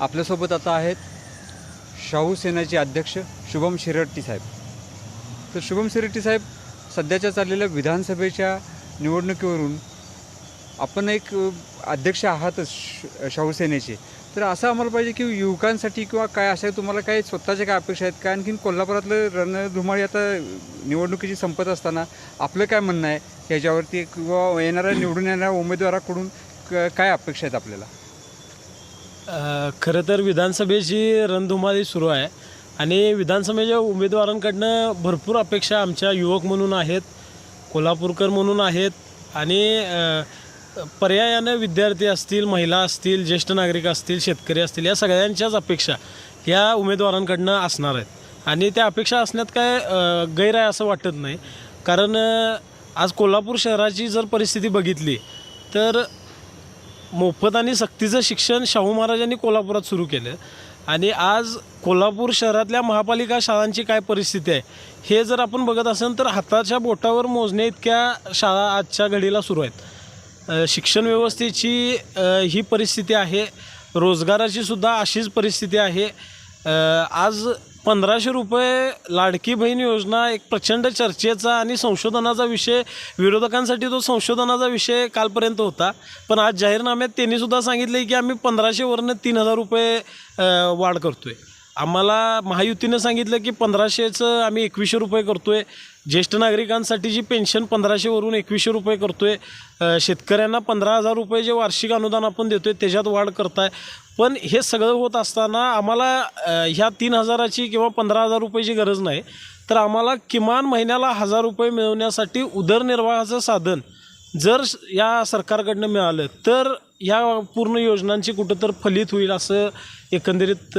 आपल्यासोबत आता आहेत शाहू सेनेचे अध्यक्ष शुभम शिरट्टी साहेब. तर शुभम शिरट्टी साहेब सध्याच्या चाललेल्या विधानसभेच्या निवडणुकीवरून आपण एक अध्यक्ष आहातच श- शाहू सेनेचे. तर असं आम्हाला पाहिजे की युवकांसाठी किंवा काय अशा तुम्हाला काही स्वतःच्या काय अपेक्षा आहेत? का आणखीन कोल्हापुरातलं रणधुमाळी आता निवडणुकीची संपत असताना आपलं काय म्हणणं आहे? ह्याच्यावरती किंवा येणाऱ्या निवडून येणाऱ्या उमेदवाराकडून क- काय अपेक्षा आहेत आपल्याला? खरं तर विधानसभेची रणधुमाळी सुरू आहे. आणि विधानसभेच्या उमेदवारांकडनं भरपूर अपेक्षा आमच्या युवक म्हणून आहेत कोल्हापूरकर म्हणून आहेत आणि पर्यायानं विद्यार्थी असतील महिला असतील ज्येष्ठ नागरिक असतील शेतकरी असतील या सगळ्यांच्याच अपेक्षा या उमेदवारांकडनं असणार आहेत. आणि त्या अपेक्षा असण्यात काय गैर आहे असं वाटत नाही. कारण आज कोल्हापूर शहराची जर परिस्थिती बघितली तर मोफत आणि सक्तीचं शिक्षण शाहू महाराजांनी कोल्हापुरात सुरू केलं. आणि आज कोल्हापूर शहरातल्या महापालिका शाळांची काय परिस्थिती आहे हे जर आपण बघत असेल तर हाताच्या बोटावर मोजण्या इतक्या शाळा आजच्या घडीला सुरू आहेत. शिक्षण व्यवस्थेची ही परिस्थिती आहे. रोजगाराची सुद्धा अशीच परिस्थिती आहे. आज पंधराशे रुपये लाडकी बहीण योजना एक प्रचंड चर्चेचा आणि संशोधनाचा विषय विरोधकांसाठी तो संशोधनाचा विषय कालपर्यंत होता. पण आज जाहीरनाम्यात त्यांनीसुद्धा सांगितले की आम्ही पंधराशेवरनं तीन हजार रुपये वाढ करतो आहे आम्हाला महायुतीनं सांगितलं की पंधराशेचं आम्ही एकवीसशे रुपये करतो आहे ज्येष्ठ नागरिकांसाठी जी पेन्शन पंधराशेवरून एकवीसशे रुपये करतो आहे शेतकऱ्यांना पंधरा हजार रुपये जे वार्षिक अनुदान आपण देतो आहे त्याच्यात वाढ करताय. पण हे सगळं होत असताना आम्हाला ह्या तीन हजाराची किंवा पंधरा हजार रुपयाची गरज नाही. तर आम्हाला किमान महिन्याला हजार रुपये मिळवण्यासाठी उदरनिर्वाहाचं साधन जर या सरकारकडनं मिळालं तर ह्या पूर्ण योजनांची कुठं तर फलित होईल असं एकंदरीत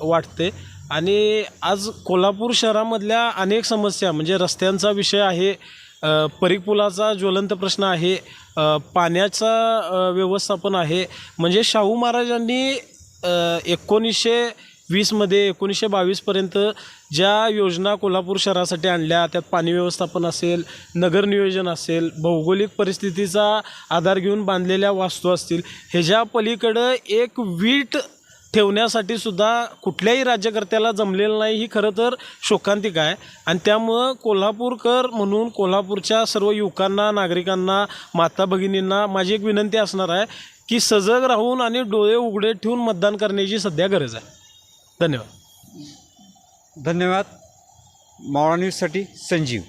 वाटते. आणि आज कोल्हापूर शहरामधल्या अनेक समस्या म्हणजे रस्त्यांचा विषय आहे परिपुलाचा ज्वलंत प्रश्न आहे पाण्याचा व्यवस्थापन आहे. म्हणजे शाहू महाराजांनी एकोणीसशे वीसमध्ये एकोणीसशे बावीसपर्यंत ज्या योजना कोल्हापूर शहरासाठी आणल्या त्यात पाणी व्यवस्थापन असेल नगर नियोजन असेल भौगोलिक परिस्थितीचा आधार घेऊन बांधलेल्या वास्तू असतील ह्याच्या पलीकडं एक वीट ठेवण्यासाठी सुद्धा कुठल्याही राज्यकर्त्याला जमलेलं नाही. ही खरं तर शोकांतिक आहे. आणि त्यामुळं कोल्हापूरकर म्हणून कोल्हापूरच्या सर्व युवकांना नागरिकांना माता भगिनींना माझी एक विनंती असणार आहे की सजग राहून आणि डोळे उघडे ठेवून मतदान करण्याची सध्या गरज आहे. धन्यवाद. धन्यवाद. मावळा न्यूजसाठी संजीव.